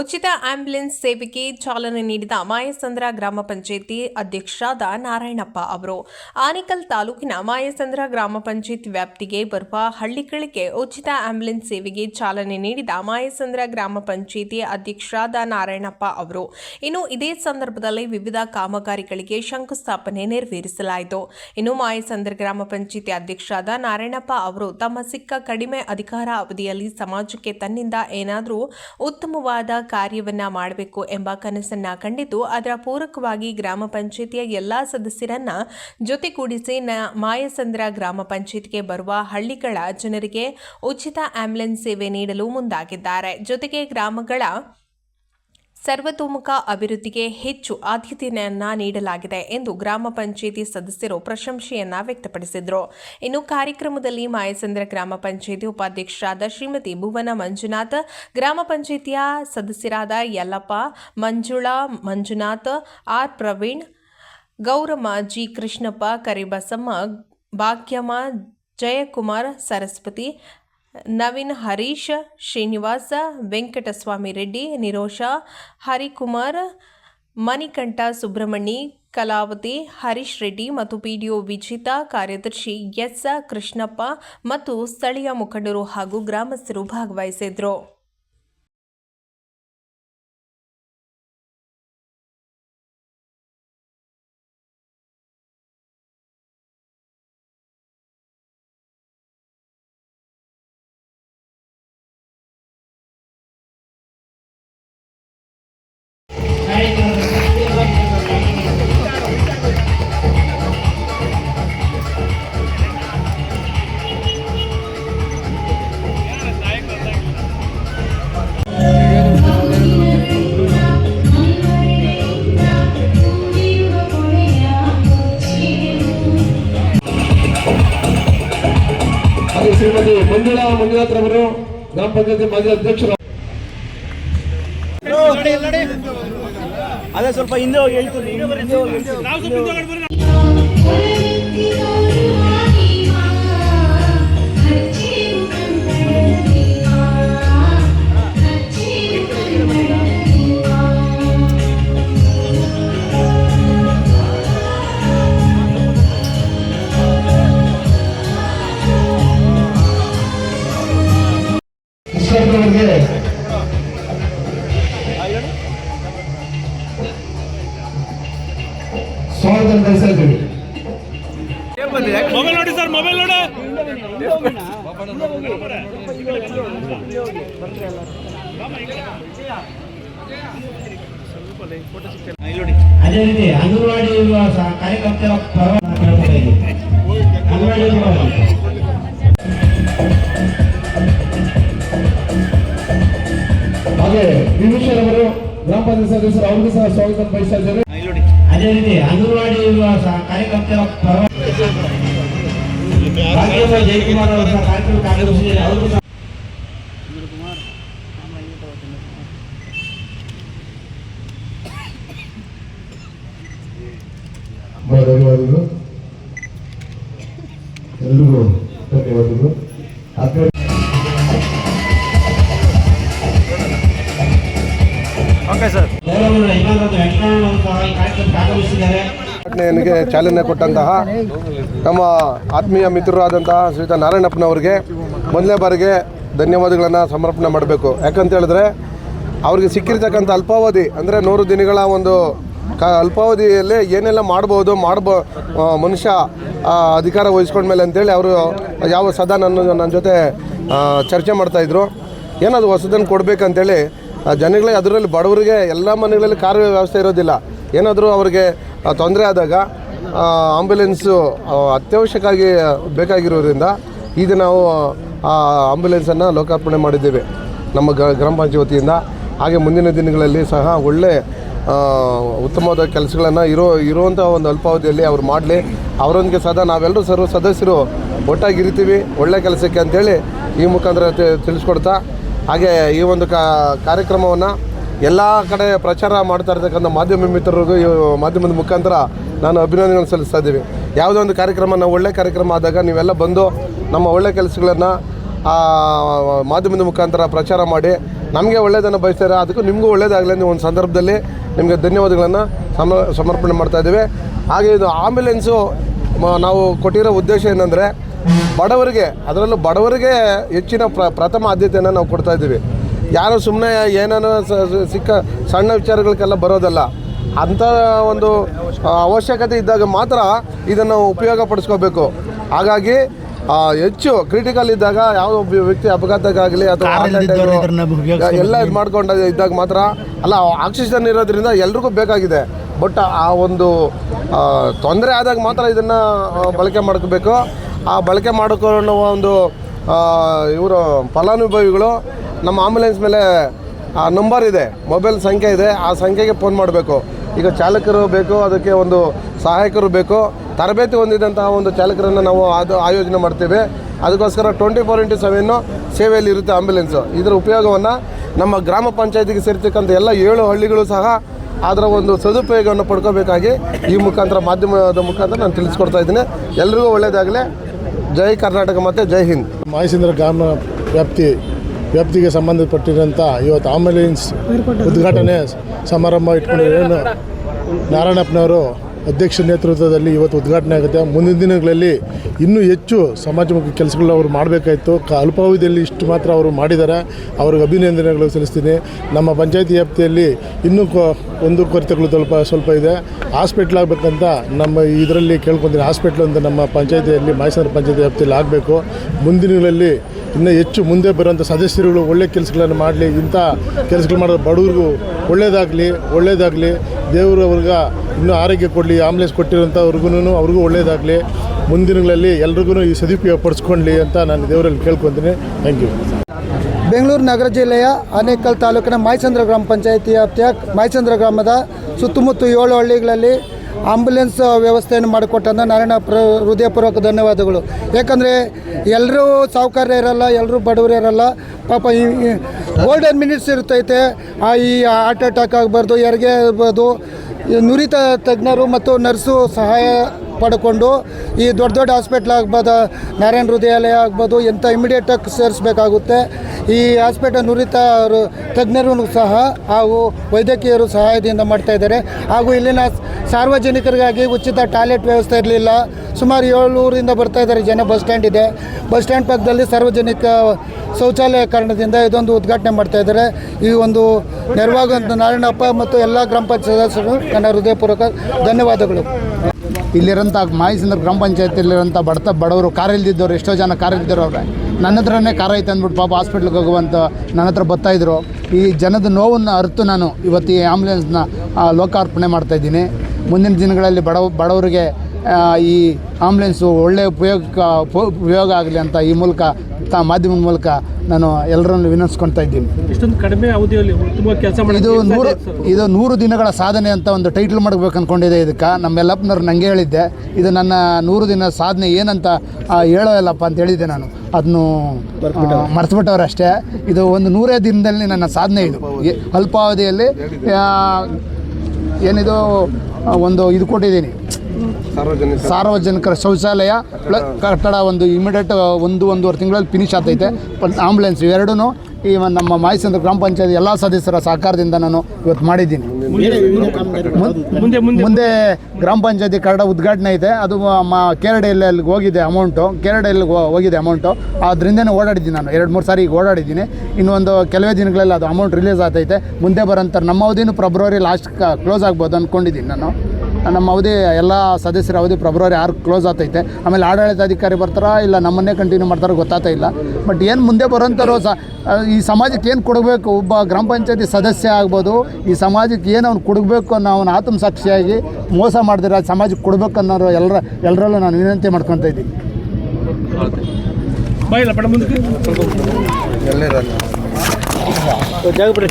ಉಚಿತ ಆಂಬ್ಯುಲೆನ್ಸ್ ಸೇವೆಗೆ ಚಾಲನೆ ನೀಡಿದ ಮಾಯಸಂದ್ರ ಗ್ರಾಮ ಪಂಚಾಯಿತಿ ಅಧ್ಯಕ್ಷರಾದ ನಾರಾಯಣಪ್ಪ ಅವರು. ಆನೇಕಲ್ ತಾಲೂಕಿನ ಮಾಯಸಂದ್ರ ಗ್ರಾಮ ಪಂಚಾಯಿತಿ ವ್ಯಾಪ್ತಿಗೆ ಬರುವ ಹಳ್ಳಿಗಳಿಗೆ ಉಚಿತ ಆಂಬ್ಯುಲೆನ್ಸ್ ಸೇವೆಗೆ ಚಾಲನೆ ನೀಡಿದ ಮಾಯಸಂದ್ರ ಗ್ರಾಮ ಪಂಚಾಯಿತಿ ಅಧ್ಯಕ್ಷರಾದ ನಾರಾಯಣಪ್ಪ ಅವರು. ಇನ್ನು ಇದೇ ಸಂದರ್ಭದಲ್ಲಿ ವಿವಿಧ ಕಾಮಗಾರಿಗಳಿಗೆ ಶಂಕುಸ್ಥಾಪನೆ ನೆರವೇರಿಸಲಾಯಿತು. ಇನ್ನು ಮಾಯಸಂದ್ರ ಗ್ರಾಮ ಪಂಚಾಯಿತಿ ಅಧ್ಯಕ್ಷರಾದ ನಾರಾಯಣಪ್ಪ ಅವರು ತಮ್ಮ ಸಿಕ್ಕ ಕಡಿಮೆ ಅಧಿಕಾರ ಅವಧಿಯಲ್ಲಿ ಸಮಾಜಕ್ಕೆ ತನ್ನಿಂದ ಏನಾದರೂ ಉತ್ತಮವಾದ ಕಾರ್ಯವನ್ನ ಮಾಡಬೇಕು ಎಂಬ ಕನಸನ್ನ ಕಂಡಿದ್ದು ಅದರ ಪೂರಕವಾಗಿ ಗ್ರಾಮ ಪಂಚಾಯಿತಿಯ ಎಲ್ಲ ಸದಸ್ಯರನ್ನ ಜೊತೆಗೂಡಿಸಿ ನ ಮಾಯಸಂದ್ರ ಗ್ರಾಮ ಪಂಚಾಯತ್ಗೆ ಬರುವ ಹಳ್ಳಿಗಳ ಜನರಿಗೆ ಉಚಿತ ಆಂಬ್ಯುಲೆನ್ಸ್ ಸೇವೆ ನೀಡಲು ಮುಂದಾಗಿದ್ದಾರೆ. ಜೊತೆಗೆ ಗ್ರಾಮಗಳ ಸರ್ವತೋಮುಖ ಅಭಿವೃದ್ಧಿಗೆ ಹೆಚ್ಚು ಆದ್ಯತೆಯನ್ನ ನೀಡಲಾಗಿದೆ ಎಂದು ಗ್ರಾಮ ಪಂಚಾಯಿತಿ ಸದಸ್ಯರು ಪ್ರಶಂಸೆಯನ್ನ ವ್ಯಕ್ತಪಡಿಸಿದರು. ಇನ್ನು ಕಾರ್ಯಕ್ರಮದಲ್ಲಿ ಮಾಯಸಂದ್ರ ಗ್ರಾಮ ಪಂಚಾಯಿತಿ ಉಪಾಧ್ಯಕ್ಷರಾದ ಶ್ರೀಮತಿ ಭುವನ ಮಂಜುನಾಥ್, ಗ್ರಾಮ ಪಂಚಾಯಿತಿಯ ಸದಸ್ಯರಾದ ಯಲ್ಲಪ್ಪ, ಮಂಜುಳಾ, ಮಂಜುನಾಥ್, ಆರ್ ಪ್ರವೀಣ್, ಗೌರಮ್ಮ ಜಿ ಕೃಷ್ಣಪ್ಪ, ಕರಿಬಸಮ್ಮ, ಭಾಗ್ಯಮ್ಮ, ಜಯಕುಮಾರ್, ಸರಸ್ವತಿ ನವೀನ್, ಹರೀಶ್, ಶ್ರೀನಿವಾಸ, ವೆಂಕಟಸ್ವಾಮಿ ರೆಡ್ಡಿ, ನಿರೋಷ, ಹರಿಕುಮಾರ್, ಮಣಿಕಂಠ ಸುಬ್ರಹ್ಮಣಿ ಕಲಾವತಿ, ಹರೀಶ್ ರೆಡ್ಡಿ ಮತ್ತು ಪಿಡಿಒ ವಿಜಿತಾ ಕಾರ್ಯದರ್ಶಿ ಎಸ್. ಕೃಷ್ಣಪ್ಪ ಮತ್ತು ಸ್ಥಳೀಯ ಮುಖಂಡರು ಹಾಗೂ ಗ್ರಾಮಸ್ಥರು ಭಾಗವಹಿಸಿದ್ರು. ಮಂಜುನಾಥ್ ರವರು ಗ್ರಾಮ ಪಂಚಾಯತಿ ಮಾಜಿ ಅಧ್ಯಕ್ಷರು. ಅದೇ ಸ್ವಲ್ಪ ಹಿಂದೆ ಹೋಗಿ ಹೇಳ್ತೀನಿ. ಕೃಷ್ಣಪ್ಪನವರಿಗೆ ಸ್ವಾಗತ ಬಯಸ್ತಾ ಮೊಬೈಲ್ ನೋಡಿ ಸರ್ ಮೊಬೈಲ್ ನೋಡಿ. ಅದೇ ರೀತಿ ಅಂಗನವಾಡಿ ಕಾರ್ಯಕರ್ತರ ಪರವಾಗಿ ಅಂಗನವಾಡಿ ಪರವಾಗಿ. ಹಾಗೆ ವಿಭೂಷಣ್ ಅವರು ಗ್ರಾಮ ಪಂಚಾಯತ್ ಸದಸ್ಯರು ಅವ್ರಿಗೂ ಸಹ ಸ್ವಾಗತ ಬಯಸ್ತಾ ಇದ್ದೇವೆ ಅದೇ ರೀತಿ ಅಂಗನವಾಡಿ ಸ- ಕಾರ್ಯಕರ್ತರ ಚಾಲನೆ ಕೊಟ್ಟಂತಹ ನಮ್ಮ ಆತ್ಮೀಯ ಮಿತ್ರರಾದಂತಹ ಶ್ರೀತ ನಾರಾಯಣಪ್ಪನವರಿಗೆ ಮೊದಲನೇ ಬಾರಿಗೆ ಧನ್ಯವಾದಗಳನ್ನು ಸಮರ್ಪಣೆ ಮಾಡಬೇಕು. ಯಾಕಂತ ಹೇಳಿದ್ರೆ ಅವ್ರಿಗೆ ಸಿಕ್ಕಿರ್ತಕ್ಕಂಥ ಅಲ್ಪಾವಧಿ, ಅಂದರೆ ನೂರು ದಿನಗಳ ಒಂದು ಕ ಅಲ್ಪಾವಧಿಯಲ್ಲಿ ಏನೆಲ್ಲ ಮಾಡ್ಬೋದು, ಮಾಡ್ಬೋ ಮನುಷ್ಯ ಅಧಿಕಾರ ವಹಿಸ್ಕೊಂಡ್ಮೇಲೆ ಅಂತೇಳಿ ಅವರು ಯಾವ ಸದಾ ನನ್ನ ನನ್ನ ಜೊತೆ ಚರ್ಚೆ ಮಾಡ್ತಾಯಿದ್ರು ಏನಾದರೂ ಹೊಸದನ್ನು ಕೊಡಬೇಕಂತೇಳಿ ಜನಗಳೇ ಅದರಲ್ಲಿ ಬಡವರಿಗೆ ಎಲ್ಲ ಮನೆಗಳಲ್ಲಿ ಕಾರ್ಯ ವ್ಯವಸ್ಥೆ ಇರೋದಿಲ್ಲ. ಏನಾದರೂ ಅವ್ರಿಗೆ ತೊಂದರೆ ಆದಾಗ ಆಂಬ್ಯುಲೆನ್ಸು ಅತ್ಯವಶ್ಯಕವಾಗಿ ಬೇಕಾಗಿರೋದ್ರಿಂದ ಈಗ ನಾವು, ಆ ಆಂಬ್ಯುಲೆನ್ಸನ್ನು ಲೋಕಾರ್ಪಣೆ ಮಾಡಿದ್ದೇವೆ ನಮ್ಮ ಗ್ರಾಮ ಪಂಚಾಯತಿಯಿಂದ ಹಾಗೆ ಮುಂದಿನ ದಿನಗಳಲ್ಲಿ ಸಹ ಒಳ್ಳೆ ಉತ್ತಮವಾದ ಕೆಲಸಗಳನ್ನು ಇರೋ ಇರುವಂಥ ಒಂದು ಅಲ್ಪಾವಧಿಯಲ್ಲಿ ಅವ್ರು ಮಾಡಲಿ. ಅವರೊಂದಿಗೆ ಸದಾ ನಾವೆಲ್ಲರೂ ಸರ್ವ ಸದಸ್ಯರು ಒಟ್ಟಾಗಿರ್ತೀವಿ. ಒಳ್ಳೆ ಕೆಲಸಕ್ಕೆ ಅಂತೇಳಿ ಈ ಮುಖಾಂತರ ತಿಳಿಸ್ಕೊಡ್ತಾ. ಹಾಗೆ ಈ ಒಂದು ಕಾರ್ಯಕ್ರಮವನ್ನು ಎಲ್ಲ ಕಡೆ ಪ್ರಚಾರ ಮಾಡ್ತಾ ಇರ್ತಕ್ಕಂಥ ಮಾಧ್ಯಮ ಮಿತ್ರರಿಗೂ ಮಾಧ್ಯಮದ ಮುಖಾಂತರ ನಾನು ಅಭಿನಂದನೆಗಳನ್ನು ಸಲ್ಲಿಸ್ತಾ ಇದ್ದೀವಿ. ಯಾವುದೋ ಒಂದು ಕಾರ್ಯಕ್ರಮ ನಾವು ಒಳ್ಳೆ ಕಾರ್ಯಕ್ರಮ ಆದಾಗ ನೀವೆಲ್ಲ ಬಂದು ನಮ್ಮ ಒಳ್ಳೆ ಕೆಲಸಗಳನ್ನು ಮಾಧ್ಯಮದ ಮುಖಾಂತರ ಪ್ರಚಾರ ಮಾಡಿ, ನಮಗೆ ಒಳ್ಳೆಯದನ್ನು ಬಯಸ್ತಾರೆ, ಅದಕ್ಕೂ ನಿಮಗೂ ಒಳ್ಳೇದಾಗಲಿ ನೀವು ಒಂದು ಸಂದರ್ಭದಲ್ಲಿ ನಿಮಗೆ ಧನ್ಯವಾದಗಳನ್ನು ಸಮ, ಸಮರ್ಪಣೆ ಮಾಡ್ತಾ ಇದ್ದೀವಿ. ಹಾಗೆ ಇದು ಆಂಬ್ಯುಲೆನ್ಸು ನಾವು ಕೊಟ್ಟಿರೋ ಉದ್ದೇಶ ಏನಂದರೆ, ಬಡವರಿಗೆ, ಅದರಲ್ಲೂ ಬಡವರಿಗೆ ಹೆಚ್ಚಿನ ಪ್ರ, ಪ್ರಥಮ ಆದ್ಯತೆಯನ್ನು ನಾವು ಕೊಡ್ತಾ ಇದ್ದೀವಿ. ಯಾರು ಸುಮ್ಮನೆ ಏನೇನೋ ಸಿಕ್ಕ ಸಣ್ಣ ವಿಚಾರಗಳಿಗೆಲ್ಲ ಬರೋದಲ್ಲ. ಅಂಥ ಒಂದು ಅವಶ್ಯಕತೆ ಇದ್ದಾಗ ಮಾತ್ರ ಇದನ್ನು ಉಪಯೋಗ ಪಡಿಸ್ಕೋಬೇಕು ಹಾಗಾಗಿ ಹೆಚ್ಚು ಕ್ರಿಟಿಕಲ್ ಇದ್ದಾಗ ಯಾವ ಒಬ್ಬ ವ್ಯಕ್ತಿ ಅಪಘಾತಕ್ಕಾಗಲಿ ಅಥವಾ. ಎಲ್ಲ ಇದು ಮಾಡ್ಕೊಂಡ ಇದ್ದಾಗ ಮಾತ್ರ ಅಲ್ಲ ಆಕ್ಸಿಜನ್ ಇರೋದ್ರಿಂದ ಎಲ್ರಿಗೂ ಬೇಕಾಗಿದೆ. ಬಟ್ ಆ ಒಂದು ತೊಂದರೆ ಆದಾಗ ಮಾತ್ರ ಇದನ್ನು ಬಳಕೆ ಮಾಡ್ಕೋಬೇಕು. ಆ ಬಳಕೆ ಮಾಡಿಕೊಳ್ಳೋ ಒಂದು ಇವರು ಫಲಾನುಭವಿಗಳು ನಮ್ಮ ಆಂಬುಲೆನ್ಸ್ ಮೇಲೆ ಆ ನಂಬರ್ ಇದೆ. ಮೊಬೈಲ್ ಸಂಖ್ಯೆ ಇದೆ. ಆ ಸಂಖ್ಯೆಗೆ ಫೋನ್ ಮಾಡಬೇಕು. ಈಗ ಚಾಲಕರು ಬೇಕು, ಅದಕ್ಕೆ ಒಂದು ಸಹಾಯಕರು ಬೇಕು, ತರಬೇತಿ ಹೊಂದಿದಂತಹ ಒಂದು ಚಾಲಕರನ್ನು ನಾವು ಅದು ಆಯೋಜನೆ ಮಾಡ್ತೇವೆ. ಅದಕ್ಕೋಸ್ಕರ ಟ್ವೆಂಟಿ ಫೋರ್ ಇಂಟು ಸೆವೆನ್ನು ಸೇವೆಯಲ್ಲಿ ಇರುತ್ತೆ ಆಂಬ್ಯುಲೆನ್ಸು ಇದರ ಉಪಯೋಗವನ್ನು ನಮ್ಮ ಗ್ರಾಮ ಪಂಚಾಯತಿಗೆ ಸೇರ್ತಕ್ಕಂಥ ಎಲ್ಲ ಏಳು ಹಳ್ಳಿಗಳು ಸಹ ಅದರ ಒಂದು ಸದುಪಯೋಗವನ್ನು ಪಡ್ಕೋಬೇಕಾಗಿ ಈ ಮುಖಾಂತರ ಮಾಧ್ಯಮದ ಮುಖಾಂತರ ನಾನು ತಿಳಿಸ್ಕೊಡ್ತಾ ಇದ್ದೀನಿ. ಎಲ್ರಿಗೂ ಒಳ್ಳೆಯದಾಗಲಿ ಜೈ ಕರ್ನಾಟಕ ಮತ್ತು ಜೈ ಹಿಂದ್. ಮಾಯಸಂದ್ರ ಗ್ರಾಮ ವ್ಯಾಪ್ತಿ ವ್ಯಾಪ್ತಿಗೆ ಸಂಬಂಧಪಟ್ಟಿರೋಂಥ ಇವತ್ತು ಆಂಬುಲೆನ್ಸ್ ಉದ್ಘಾಟನೆ ಸಮಾರಂಭ ಇಟ್ಕೊಂಡಿರೋ ನಾರಾಯಣಪ್ಪನವರು ಅಧ್ಯಕ್ಷ ನೇತೃತ್ವದಲ್ಲಿ ಇವತ್ತು ಉದ್ಘಾಟನೆ ಆಗುತ್ತೆ. ಮುಂದಿನ ದಿನಗಳಲ್ಲಿ ಇನ್ನೂ ಹೆಚ್ಚು ಸಮಾಜಮುಖಿ ಕೆಲಸಗಳು ಅವರು ಮಾಡಬೇಕಾಯಿತು. ಕ ಅಲ್ಪಾವಧಿಯಲ್ಲಿ ಇಷ್ಟು ಮಾತ್ರ ಅವರು ಮಾಡಿದ್ದಾರೆ. ಅವ್ರಿಗೆ ಅಭಿನಂದನೆಗಳು ಸಲ್ಲಿಸ್ತೀನಿ. ನಮ್ಮ ಪಂಚಾಯತಿ ವ್ಯಾಪ್ತಿಯಲ್ಲಿ ಇನ್ನೂ ಕೊ ಒಂದು ಕೊರತೆಗಳು ಸ್ವಲ್ಪ ಸ್ವಲ್ಪ ಇದೆ. ಹಾಸ್ಪಿಟ್ಲ್ ಆಗಬೇಕಂತ ನಮ್ಮ ಇದರಲ್ಲಿ ಕೇಳ್ಕೊತೀನಿ. ಹಾಸ್ಪಿಟ್ಲ್ ಅಂತ ನಮ್ಮ ಪಂಚಾಯತಿಯಲ್ಲಿ, ಮೈಸೂರು ಪಂಚಾಯತಿ ವ್ಯಾಪ್ತಿಯಲ್ಲಿ ಆಗಬೇಕು. ಮುಂದಿನಗಳಲ್ಲಿ ಇನ್ನೂ ಹೆಚ್ಚು ಮುಂದೆ ಬರುವಂಥ ಸದಸ್ಯರುಗಳು ಒಳ್ಳೆ ಕೆಲಸಗಳನ್ನು ಮಾಡಲಿ, ಇಂಥ ಕೆಲಸಗಳು ಮಾಡೋ ಬಡವ್ರಿಗೂ ಒಳ್ಳೇದಾಗಲಿ ಒಳ್ಳೇದಾಗಲಿ ದೇವರು ಅವ್ರಿಗೆ ಇನ್ನೂ ಆರೋಗ್ಯ ಕೊಡಲಿ ಆಂಬುಲೆನ್ಸ್ ಕೊಟ್ಟಿರುವಂಥವ್ರಿಗೂ ಅವ್ರಿಗೂ ಒಳ್ಳೇದಾಗಲಿ ಮುಂದಿನಗಳಲ್ಲಿ ಎಲ್ರಿಗೂ ಈ ಸದುಪಯೋಗ ಪಡಿಸ್ಕೊಳ್ಳಿ ಅಂತ ನಾನು ದೇವರಲ್ಲಿ ಕೇಳ್ಕೊತೀನಿ. ಥ್ಯಾಂಕ್ ಯು ಬೆಂಗಳೂರು ನಗರ ಜಿಲ್ಲೆಯ ಆನೇಕಲ್ ತಾಲೂಕಿನ ಮಾಯಚಂದ್ರ ಗ್ರಾಮ ಪಂಚಾಯಿತಿ ವ್ಯಾಪ್ತಿಯ ಮಾಯಚಂದ್ರ ಗ್ರಾಮದ ಸುತ್ತಮುತ್ತ ಏಳು ಹಳ್ಳಿಗಳಲ್ಲಿ ಆಂಬುಲೆನ್ಸ್ ವ್ಯವಸ್ಥೆಯನ್ನು ಮಾಡಿಕೊಟ್ಟಂಥ ನಾರಾಯಣ ಪ್ರ ಹೃದಯಪೂರ್ವಕ ಧನ್ಯವಾದಗಳು. ಯಾಕಂದರೆ ಎಲ್ಲರೂ ಸಾವುಕಾರ ಇರಲ್ಲ ಎಲ್ಲರೂ ಬಡವರು ಇರಲ್ಲ. ಪಾಪ ಈ ಗೋಲ್ಡನ್ ಮಿನಿಟ್ಸ್ ಇರ್ತೈತೆ. ಆ ಈ ಹಾರ್ಟ್ ಅಟ್ಯಾಕ್ ಆಗಬಾರ್ದು, ಯಾರಿಗೆ ಆಗ್ಬೋದು ನುರಿತ ತಜ್ಞರು ಮತ್ತು ನರ್ಸು ಸಹಾಯ ಪಡ್ಕೊಂಡು ಈ ದೊಡ್ಡ ದೊಡ್ಡ ಹಾಸ್ಪಿಟ್ಲ್ ಆಗ್ಬೋದು, ನಾರಾಯಣ ಹೃದಯಾಲಯ ಆಗ್ಬೋದು ಎಂಥ ಇಮಿಡಿಯೇಟಾಗಿ ಸೇರಿಸಬೇಕಾಗುತ್ತೆ. ಈ ಹಾಸ್ಪಿಟಲ್ ನುರಿತ ತಜ್ಞರು ಸಹ ಹಾಗೂ ವೈದ್ಯಕೀಯರು ಸಹಾಯದಿಂದ ಮಾಡ್ತಾ ಇದ್ದಾರೆ. ಹಾಗೂ ಇಲ್ಲಿನ ಸಾರ್ವಜನಿಕರಿಗಾಗಿ ಉಚಿತ ಟಾಯ್ಲೆಟ್ ವ್ಯವಸ್ಥೆ ಇರಲಿಲ್ಲ. ಸುಮಾರು ಏಳ್ನೂರಿಂದ ಬರ್ತಾ ಇದ್ದಾರೆ ಜನ, ಬಸ್ ಸ್ಟ್ಯಾಂಡ್ ಇದೆ. ಬಸ್ ಸ್ಟ್ಯಾಂಡ್ ಪಕ್ಕದಲ್ಲಿ ಸಾರ್ವಜನಿಕ ಶೌಚಾಲಯ ಕಾರಣದಿಂದ ಇದೊಂದು ಉದ್ಘಾಟನೆ ಮಾಡ್ತಾ ಇದ್ದಾರೆ. ಈ ಒಂದು ನೆರವಾಗುವಂಥ ನಾರಾಯಣಪ್ಪ ಮತ್ತು ಎಲ್ಲ ಗ್ರಾಮ ಪಂಚಾಯತ್ ಸದಸ್ಯರು ನನ್ನ ಹೃದಯಪೂರ್ವಕ ಧನ್ಯವಾದಗಳು. ಇಲ್ಲಿರೋಂಥ ಮಾಹಿಸಂದ್ರ ಗ್ರಾಮ ಪಂಚಾಯತಿಲಿರೋಂಥ ಬಡತ ಬಡವರು ಕಾರ್ ಇಲ್ದಿದ್ದವ್ರು ಎಷ್ಟೋ ಜನ ಕಾರ್ ಇಲ್ದಿರೋ ಅವ್ರೆ. ನನ್ನ ಹತ್ರನೇ ಕಾರ್ ಐತೆ ಅಂದ್ಬಿಟ್ಟು ಪಾಪ ಹಾಸ್ಪಿಟ್ಲಿಗೆ ಹೋಗುವಂತ ನನ್ನ ಹತ್ರ ಬರ್ತಾಯಿದ್ರು ಈ ಜನದ ನೋವನ್ನು ಅರ್ತು ನಾನು ಇವತ್ತು ಈ ಆ್ಯಂಬುಲೆನ್ಸ್ನ ಲೋಕಾರ್ಪಣೆ ಮಾಡ್ತಾಯಿದ್ದೀನಿ ಮುಂದಿನ ದಿನಗಳಲ್ಲಿ ಬಡವ ಬಡವರಿಗೆ ಈ ಆಂಬುಲೆನ್ಸು ಒಳ್ಳೆಯ ಉಪಯೋಗ ಉಪಯೋಗ ಆಗಲಿ ಅಂತ ಈ ಮೂಲಕ, ತಾ, ಮಾಧ್ಯಮದ ಮೂಲಕ ನಾನು ಎಲ್ಲರನ್ನು ವಿನಂತಿಸ್ಕೊಳ್ತಾ ಇದ್ದೀನಿ. ಇಷ್ಟೊಂದು ಕಡಿಮೆ ಅವಧಿಯಲ್ಲಿ ತುಂಬ ಕೆಲಸ ಇದು ನೂರು ಇದು ನೂರು ದಿನಗಳ ಸಾಧನೆ ಅಂತ ಒಂದು ಟೈಟ್ಲ್ ಮಾಡಬೇಕು ಅಂದ್ಕೊಂಡಿದ್ದೆ ಇದಕ್ಕೆ. ನಮ್ಮೆಲ್ಲಪ್ಪನವ್ರು ನಂಗೆ ಹೇಳಿದ್ದೆ ಇದು ನನ್ನ ನೂರು ದಿನ ಸಾಧನೆ ಏನಂತ ಆ, ಹೇಳೋ ಇಲ್ಲಪ್ಪ ಅಂತ ಹೇಳಿದ್ದೆ ನಾನು. ಅದನ್ನು ಮರ್ತ್ಬಿಟ್ಟವ್ರೆ. ಅಷ್ಟೇ. ಇದು ಒಂದು ನೂರೇ ದಿನದಲ್ಲಿ ನನ್ನ ಸಾಧನೆ ಇದು. ಅಲ್ಪಾವಧಿಯಲ್ಲಿ ಏನಿದು ಒಂದು ಇದು ಕೊಟ್ಟಿದ್ದೀನಿ. ಸಾರ್ವಜನಿಕರ ಶೌಚಾಲಯ ಪ್ಲಸ್ ಕಟ್ಟಡ ಒಂದು ಇಮಿಡಿಯೇಟ್ ಒಂದು ಒಂದೂವರೆ ತಿಂಗಳಲ್ಲಿ ಫಿನಿಶ್ ಆಗ್ತೈತೆ. ಆಂಬುಲೆನ್ಸ್ ಇವೆರಡೂ ಈ ಒಂದು ನಮ್ಮ ಮಾಯಸಂದ್ರ ಗ್ರಾಮ ಪಂಚಾಯತ್ ಎಲ್ಲ ಸದಸ್ಯರ ಸಹಕಾರದಿಂದ ನಾನು ಇವತ್ತು ಮಾಡಿದ್ದೀನಿ. ಮುಂದೆ ಗ್ರಾಮ ಪಂಚಾಯತಿ ಕಟ್ಟಡ ಉದ್ಘಾಟನೆ ಇದೆ ಅದು ಮ ಕೇರಡೆಯಲ್ಲಿ ಅಲ್ಲಿಗೆ ಹೋಗಿದೆ ಅಮೌಂಟು ಕೇರಡೆಯಲ್ಲಿ ಹೋಗಿದೆ ಅಮೌಂಟು ಅದರಿಂದನೇ ಓಡಾಡಿದ್ದೀನಿ ನಾನು. ಎರಡು ಮೂರು ಸಾರಿ ಈಗ ಓಡಾಡಿದ್ದೀನಿ. ಇನ್ನೊಂದು ಕೆಲವೇ ದಿನಗಳಲ್ಲಿ ಅದು ಅಮೌಂಟ್ ರಿಲೀಸ್ ಆಗ್ತೈತೆ. ಮುಂದೆ ಬರೋಂಥ ನಮ್ಮ ಅವಧಿನೂ ಫೆಬ್ರವರಿ ಲಾಸ್ಟ್ ಕ್ಲೋಸ್ ಆಗ್ಬೋದು ಅಂದ್ಕೊಂಡಿದ್ದೀನಿ ನಾನು. ನಮ್ಮ ಅವಧಿ ಎಲ್ಲ ಸದಸ್ಯರ ಅವಧಿ ಫೆಬ್ರವರಿ ಆರು ಕ್ಲೋಸ್ ಆಗ್ತೈತೆ. ಆಮೇಲೆ ಆಡಳಿತಾಧಿಕಾರಿ ಬರ್ತಾರಾ ಇಲ್ಲ ನಮ್ಮನ್ನೇ ಕಂಟಿನ್ಯೂ ಮಾಡ್ತಾರೋ ಗೊತ್ತಾಗ್ತಾ ಇಲ್ಲ. ಬಟ್ ಏನು ಮುಂದೆ ಬರೋಂಥವ್ರು ಸ ಈ ಸಮಾಜಕ್ಕೆ ಏನು ಕೊಡಬೇಕು? ಒಬ್ಬ ಗ್ರಾಮ ಪಂಚಾಯತಿ ಸದಸ್ಯ ಆಗ್ಬೋದು ಈ ಸಮಾಜಕ್ಕೆ ಏನು ಅವ್ನು ಕೊಡಬೇಕು ಅನ್ನೋ ಅವನ ಆತ್ಮಸಾಕ್ಷಿಯಾಗಿ ಮೋಸ ಮಾಡಿದ್ರೆ ಸಮಾಜಕ್ಕೆ ಕೊಡಬೇಕು ಅನ್ನೋರು ಎಲ್ಲರ ಎಲ್ಲರಲ್ಲೂ ನಾನು ವಿನಂತಿ ಮಾಡ್ಕೊತಾ ಇದ್ದೀನಿ. ಬಾಯಿಲ್ಲ ಪಡ ಮುಂದಕ್ಕೆ ಎಲ್ಲೇ ಜಾಗ ಬಿಡಿ